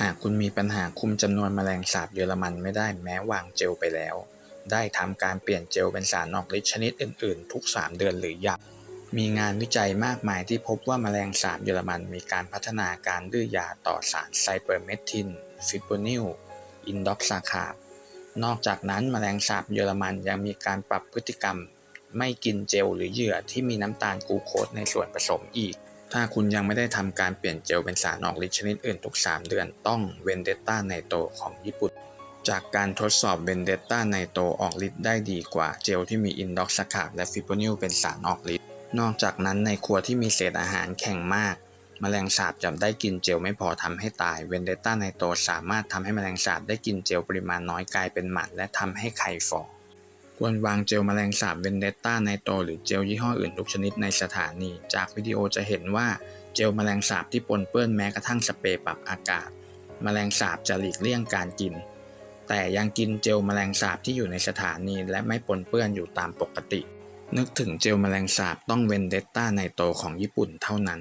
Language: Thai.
หากคุณมีปัญหาคุมจำนวนแมลงสาบเยอรมันไม่ได้แม้วางเจลไปแล้ว ได้ทำการเปลี่ยนเจลเป็นสารออกฤทธิ์ชนิดอื่นๆ ทุก 3 เดือนหรือยังมีงานวิจัยมากมายที่พบว่าแมลงสาบเยอรมันมีการพัฒนาการดื้อยาต่อสารไซเปอร์เมทิน ฟิโปนิล อินด็อกซาคาบ นอกจากนั้นแมลงสาบเยอรมันยังมีการปรับพฤติกรรม ไม่กินเจลหรือเหยื่อที่มีน้ำตาลกลูโคสในส่วนผสมอีก ถ้าคุณยังไม่ได้ทำการเปลี่ยนเจลเป็นสารออกฤทธิ์ชนิดอื่นทุก 3 เดือนต้องเวนเดต้าไนโตของญี่ปุ่น จากการทดสอบเวนเดต้าไนโตออกฤทธิ์ได้ดีกว่าเจลที่มีอินด็อกซาคาบและฟิโปนิลเป็นสารออกฤทธิ์นอกจากนั้นในครัวที่มีเศษอาหารแข็งมากแมลงสาบจะได้กินเจลไม่พอทำให้ตาย เวนเดต้าไนโตสามารถทำให้แมลงสาบได้กินเจลปริมาณน้อยกลายเป็นหมันและทำให้ไข่ฝ่อ ควรวางเจลแมลงสาบเวนเดต้าไนโตหรือเจลยี่ห้ออื่นทุกชนิดในสถานี จากวิดีโอจะเห็นว่าเจลแมลงสาบที่ปนเปื้อนแม้กระทั่งสเปรย์ปรับอากาศแมลงสาบจะหลีกเลี่ยงการกิน แต่ยังกินเจลแมลงสาบที่อยู่ในสถานีและไม่ปนเปื้อนอยู่ตามปกติ นึกถึงเจลแมลงสาบต้องเวนเดต้าไนโตของญี่ปุ่นเท่านั้น